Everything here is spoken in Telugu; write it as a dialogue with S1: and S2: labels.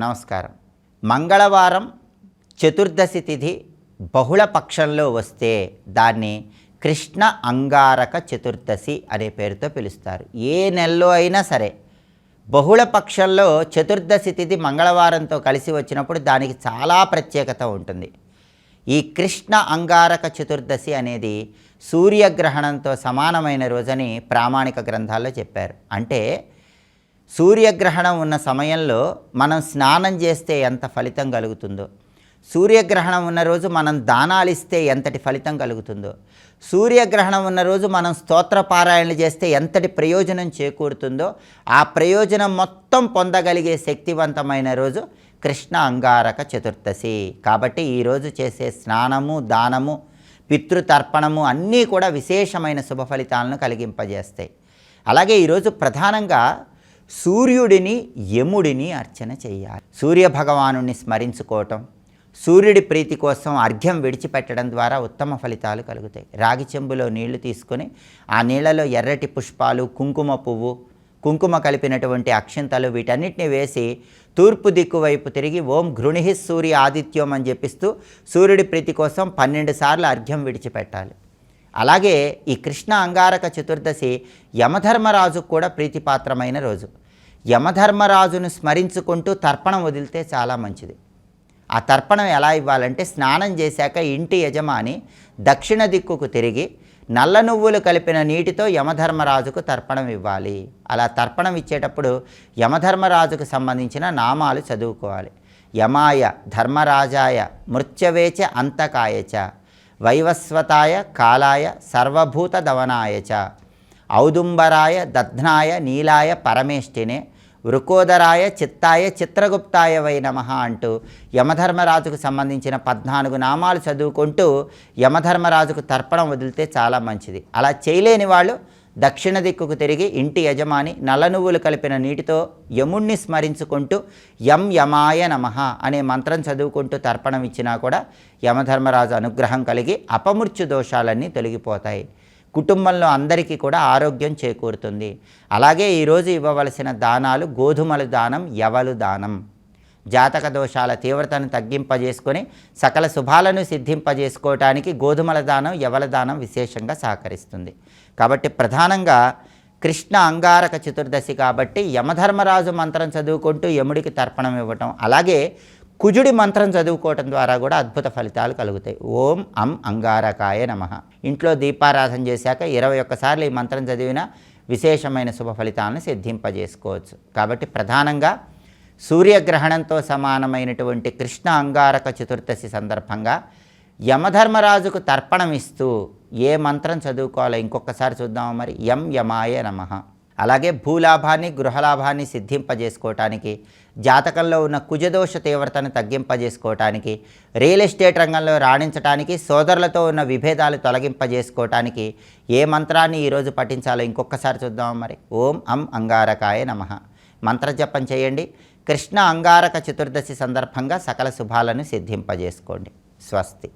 S1: నమస్కారం. మంగళవారం చతుర్దశి తిథి బహుళ పక్షంలో వస్తే దాన్ని కృష్ణ అంగారక చతుర్దశి అనే పేరుతో పిలుస్తారు. ఏ నెలలో అయినా సరే బహుళ పక్షంలో చతుర్దశి తిథి మంగళవారంతో కలిసి వచ్చినప్పుడు దానికి చాలా ప్రత్యేకత ఉంటుంది. ఈ కృష్ణ అంగారక చతుర్దశి అనేది సూర్యగ్రహణంతో సమానమైన రోజని ప్రామాణిక గ్రంథాల్లో చెప్పారు. అంటే సూర్యగ్రహణం ఉన్న సమయంలో మనం స్నానం చేస్తే ఎంత ఫలితం కలుగుతుందో. సూర్యగ్రహణం ఉన్న రోజు మనం దానాలు ఇస్తే ఎంతటి ఫలితం కలుగుతుందో. సూర్యగ్రహణం ఉన్న రోజు మనం స్తోత్రపారాయణలు చేస్తే ఎంతటి ప్రయోజనం చేకూరుతుందో. ఆ ప్రయోజనం మొత్తం పొందగలిగే శక్తివంతమైన రోజు కృష్ణ అంగారక చతుర్దశి. కాబట్టి ఈరోజు చేసే స్నానము దానము పితృతర్పణము అన్నీ కూడా విశేషమైన శుభ ఫలితాలను కలిగింపజేస్తాయి. అలాగే ఈరోజు ప్రధానంగా సూర్యుడిని యముడిని అర్చన చేయాలి. సూర్య భగవాను స్మరించుకోవటం సూర్యుడి ప్రీతి కోసం అర్ఘ్యం విడిచిపెట్టడం ద్వారా ఉత్తమ ఫలితాలు కలుగుతాయి. రాగి చెంబులో నీళ్ళు తీసుకొని ఆ నీళ్ళలో ఎర్రటి పుష్పాలు కుంకుమ పువ్వు కుంకుమ కలిపినటువంటి అక్షంతలు వీటన్నిటిని వేసి తూర్పు దిక్కు వైపు తిరిగి ఓం గృణిహి సూర్య ఆదిత్యం అని చెప్పిస్తూ సూర్యుడి ప్రీతి కోసం పన్నెండు సార్లు అర్ఘ్యం విడిచిపెట్టాలి. అలాగే ఈ కృష్ణ అంగారక చతుర్దశి యమధర్మరాజుకు కూడా ప్రీతిపాత్రమైన రోజు. యమధర్మరాజును స్మరించుకుంటూ తర్పణం వదిలితే చాలా మంచిది. ఆ తర్పణం ఎలా ఇవ్వాలంటే స్నానం చేశాక ఇంటి యజమాని దక్షిణ దిక్కుకు తిరిగి నల్ల నువ్వులు కలిపిన నీటితో యమధర్మరాజుకు తర్పణం ఇవ్వాలి. అలా తర్పణం ఇచ్చేటప్పుడు యమధర్మరాజుకు సంబంధించిన నామాలు చదువుకోవాలి. యమాయ ధర్మరాజాయ మృత్యవేచ అంతకాయచ. వైవస్వతాయ కాలాయ సర్వభూత దవనాయ చ. ఔదుంబరాయ దధ్నాయ నీలాయ పరమేష్టినే వృకోదరాయ చిత్తాయ చిత్రగుప్తాయ వై నమ అంటూ యమధర్మరాజుకు సంబంధించిన పద్నాలుగు నామాలు చదువుకుంటూ యమధర్మరాజుకు తర్పణం వదిలితే చాలా మంచిది. అలా చేయలేని వాళ్ళు దక్షిణ దిక్కుకు తిరిగి ఇంటి యజమాని నల్ల నువ్వులు కలిపిన నీటితో యముణ్ణి స్మరించుకుంటూ యం యమాయ నమ అనే మంత్రం చదువుకుంటూ తర్పణం ఇచ్చినా కూడా యమధర్మరాజు అనుగ్రహం కలిగి అపమృత్యు దోషాలన్నీ తొలగిపోతాయి. కుటుంబంలో అందరికీ కూడా ఆరోగ్యం చేకూరుతుంది. అలాగే ఈరోజు ఇవ్వవలసిన దానాలు గోధుమల దానం యవలు దానం. జాతక దోషాల తీవ్రతను తగ్గింపజేసుకొని సకల శుభాలను సిద్ధింపజేసుకోవటానికి గోధుమల దానం యవల దానం విశేషంగా సహకరిస్తుంది. కాబట్టి ప్రధానంగా కృష్ణ అంగారక చతుర్దశి కాబట్టి యమధర్మరాజు మంత్రం చదువుకుంటూ యముడికి తర్పణం ఇవ్వటం. అలాగే కుజుడి మంత్రం చదువుకోవటం ద్వారా కూడా అద్భుత ఫలితాలు కలుగుతాయి. ఓం అం అంగారకాయ నమ. ఇంట్లో దీపారాధన చేశాక ఇరవై ఒక్కసార్లు ఈ మంత్రం చదివినా విశేషమైన శుభ ఫలితాలను సిద్ధింపజేసుకోవచ్చు. కాబట్టి ప్రధానంగా సూర్యగ్రహణంతో సమానమైనటువంటి కృష్ణ అంగారక చతుర్దశి సందర్భంగా యమధర్మరాజుకు తర్పణం ఇస్తూ ఏ మంత్రం చదువుకోవాలో ఇంకొకసారి చూద్దాము మరి? యం యమాయ నమ. అలాగే భూలాభాన్ని గృహలాభాన్ని సిద్ధింపజేసుకోవటానికి జాతకంలో ఉన్న కుజదోష తీవ్రతను తగ్గింపజేసుకోవటానికి రియల్ ఎస్టేట్ రంగంలో రాణించటానికి సోదరులతో ఉన్న విభేదాలు తొలగింపజేసుకోవటానికి ఏ మంత్రాన్ని ఈరోజు పఠించాలో ఇంకొకసారి చూద్దాం మరి? ఓం అం అంగారకాయ నమ. మంత్రజపం చేయండి. కృష్ణ అంగారక చతుర్దశి సందర్భంగా సకల శుభాలను సిద్ధింపజేసుకోండి. స్వస్తి.